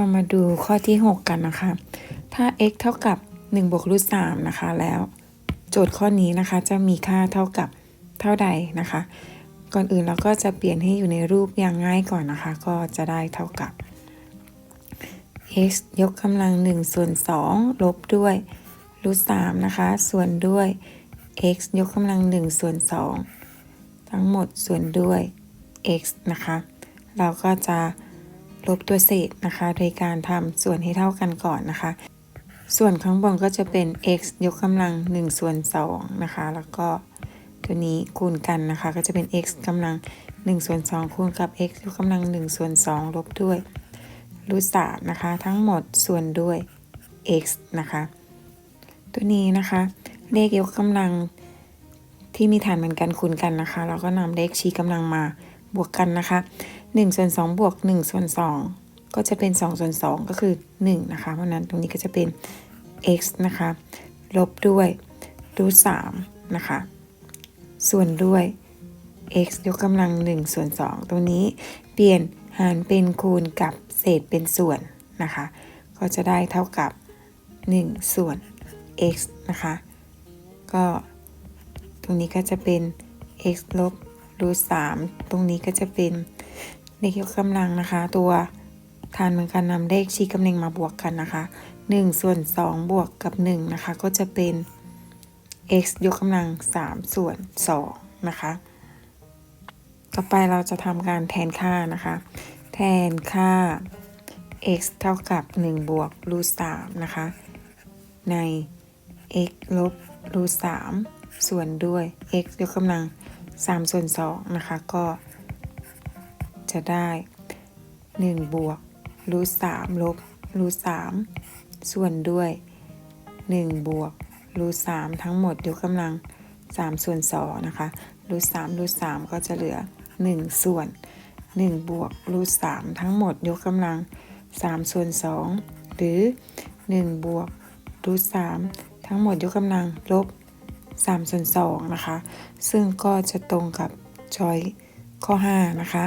เรามาดูข้อที่ 6 กันนะคะ ถ้า x เท่ากับ 1 บวกรูท3นะคะ แล้ว โจทย์ข้อนี้นะคะจะมีค่าเท่ากับเท่าใดนะคะ ก่อนอื่นเราก็จะเปลี่ยนให้อยู่ในรูปอย่างง่ายก่อนนะคะ ก็จะได้เท่ากับ x ยกกำลัง 1 ส่วน 2 ลบด้วยรูท3นะคะ ส่วนด้วย x ยกกำลัง 1 ส่วน 2 ทั้งหมดส่วนด้วย x นะคะ เราก็จะ ลบตัวเศษนะคะ โดยการทำส่วนให้เท่ากันก่อนนะคะ ส่วนข้างบนก็จะเป็น x ยกกำลัง1ส่วน2นะคะ แล้วก็ตัวนี้คูณกันนะคะ ก็จะเป็น x กำลัง1ส่วน2คูณกับ x ยกกำลัง1ส่วน2ลบด้วยรูท3นะคะ ทั้งหมดส่วนด้วย x นะคะ ตัวนี้นะคะ เลขยกกำลังที่มีฐานเหมือนกันคูณกันนะคะ เราก็นำเลขชี้กำลังมา บวกกันนะคะ1ส่วน2บวก1ส่วน2ก็จะเป็น2ส่วน2ก็คือ 1 นะคะ เพราะนั้นตรงนี้ก็จะเป็น x นะคะ ลบด้วยรูท3นะคะ ส่วนด้วย x ยกกำลัง 1 ส่วน 2 ตรงนี้เปลี่ยนหารเป็นคูณกับเศษเป็นส่วนนะคะ ก็จะได้เท่ากับ 1 ส่วน x นะคะ ก็ตรงนี้ก็จะเป็น x ลบ รูท3ตรงนี้ก็จะเป็นเลขยกกำลังนะคะ ตัวฐานเหมือนกันนำเลขชี้กำลังมาบวกกันนะคะ 1 ส่วน 2 บวกกับ 1 นะคะ ก็จะเป็น x ยกกำลัง 3 ส่วน 2 นะคะ ต่อไปเราจะทำการแทนค่านะคะ แทนค่า x เท่ากับ 1 บวกรูท3นะคะ ใน x ลบรูท3ส่วนด้วย x ยกกำลัง 3 ส่วน 2 นะคะ ก็จะได้ 1 บวกรูท3ลบรูท3ส่วนด้วย 1 บวกรูท3ทั้งหมดยกกำลัง 3 ส่วน2นะคะรูท3รูท3ก็จะเหลือ 1 ส่วน 1 บวกรูท3ทั้งหมดยกกำลัง 3 ส่วน 2 หรือ 1 บวกรูท3ทั้งหมดยกกำลังลบ 3ส่วน2นะคะ ซึ่งก็จะตรงกับจอยข้อ 5 นะคะ